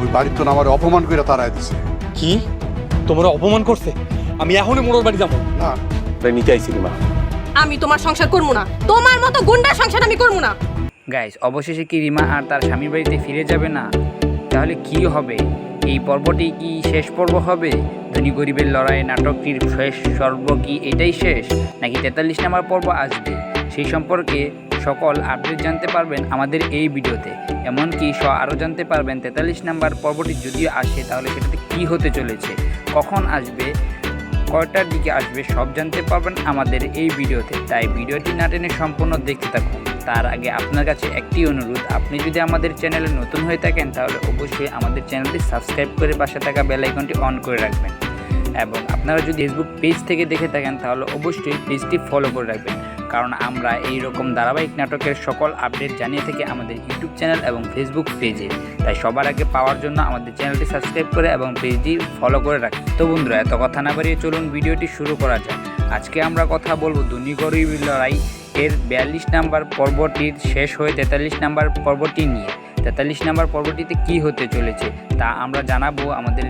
ওই বাড়ির তো আমার অপমান করে তারাই দিছে। কি? তোমরা অপমান করছে? আমি এখনই মোড়র বাড়ি যাব। না। নিতে আইছি মা আমি তোমার সংসার করব না। তোমার মতো গুন্ডার সংসার আমি করব না। গাইস অবশেষে কি রিমা আর তার স্বামীর বাড়িতে ফিরে যাবে না? তাহলে কি হবে? এই পর্বটি কি শেষ পর্ব হবে? ধনী গরিবের লড়াই নাটকটির শেষ সর্ব কি এটাই শেষ? নাকি তেতাল্লিশ নাম্বার পর্ব আসবে? সেই সম্পর্কে সকল আপডেট জানতে পারবেন আমাদের এই ভিডিওতে। এমনকি স আরও জানতে পারবেন তেতাল্লিশ নাম্বার পর্বটি যদিও আসে, তাহলে সেটাতে কী হতে চলেছে, কখন আসবে, কয়টার দিকে আসবে, সব জানতে পারবেন আমাদের এই ভিডিওতে। তাই ভিডিওটি না টেনে সম্পূর্ণ দেখতে থাকুন। তার আগে আপনার কাছে একটি অনুরোধ, আপনি যদি আমাদের চ্যানেলে নতুন হয়ে থাকেন, তাহলে অবশ্যই আমাদের চ্যানেলটি সাবস্ক্রাইব করে পাশে থাকা বেল আইকনটি অন করে রাখবেন। এবং আপনারা যদি ফেসবুক পেজ থেকে দেখে থাকেন, তাহলে অবশ্যই পেজটি ফলো করে রাখবেন। কারণ আমরা এই রকম ধারাবাহিক নাটকের সকল আপডেট জানিয়ে থাকি আমাদের ইউটিউব চ্যানেল এবং ফেসবুক পেজে। তাই সবার আগে পাওয়ার জন্য আমাদের চ্যানেলটি সাবস্ক্রাইব করে এবং পেজটি ফলো করে রাখি। তো বন্ধুরা, এত কথা না বাড়িয়ে চলুন ভিডিওটি শুরু করা যাক। আজকে আমরা কথা বলব ধনী লড়াই এর বিয়াল্লিশ নাম্বার পর্বটির শেষ হয়ে তেতাল্লিশ নাম্বার পর্বটি নিয়ে। তেতাল্লিশ নাম্বার পর্বটিতে কি হতে চলেছে তা আমরা জানাব আমাদের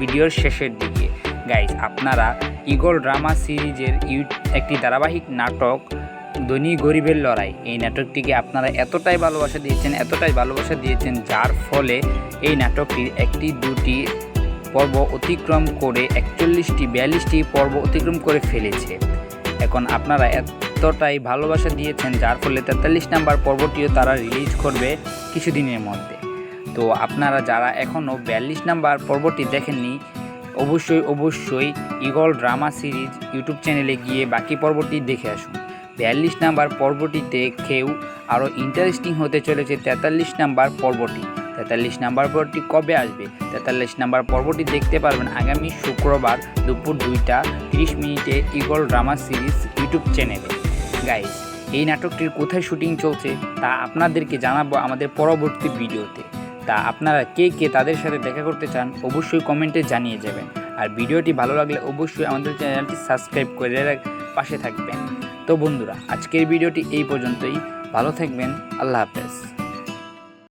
ভিডিওর শেষের দিকে। গাইজ আপনারা ইগল ড্রামা সিরিজের একটি ধারাবাহিক নাটক, ধনী গরিবের লড়াই। এই নাটকটিকে আপনারা এতটাই ভালোবাসা দিয়েছেন, এতটাই ভালোবাসা দিয়েছেন, যার ফলে এই নাটকটির একটি, দুটি পর্ব অতিক্রম করে একচল্লিশটি, বিয়াল্লিশটি পর্ব অতিক্রম করে ফেলেছে। এখন আপনারা এতটাই ভালোবাসা দিয়েছেন, যার ফলে তেতাল্লিশ নাম্বার পর্বটিও তারা রিলিজ করবে কিছুদিনের মধ্যে। তো আপনারা যারা এখনও বিয়াল্লিশ নাম্বার পর্বটি দেখেননি অবশ্যই অবশ্যই ইগল ড্রামা সিরিজ ইউটিউব চ্যানেলে গিয়ে বাকি পর্বটি দেখে আসুন। বিয়াল্লিশ নাম্বার পর্বটি দেখেও আরও ইন্টারেস্টিং হতে চলেছে তেতাল্লিশ নাম্বার পর্বটি। তেতাল্লিশ নাম্বার পর্বটি কবে আসবে? তেতাল্লিশ নাম্বার পর্বটি দেখতে পারবেন আগামী শুক্রবার দুপুর দুইটা তিরিশ মিনিটে ইগল ড্রামা সিরিজ ইউটিউব চ্যানেলে। গাইস এই নাটকটির কোথায় শুটিং চলছে তা আপনাদেরকে জানাব আমাদের পরবর্তী ভিডিওতে। তা আপনারা কে কে তাদের সাথে দেখা করতে চান অবশ্যই কমেন্টে জানিয়ে যাবেন। আর ভিডিওটি ভালো লাগলে অবশ্যই আমাদের চ্যানেলটি সাবস্ক্রাইব করে পাশে থাকবেন। তো বন্ধুরা, আজকের ভিডিওটি এই পর্যন্তই। ভালো থাকবেন। আল্লাহ হাফেজ।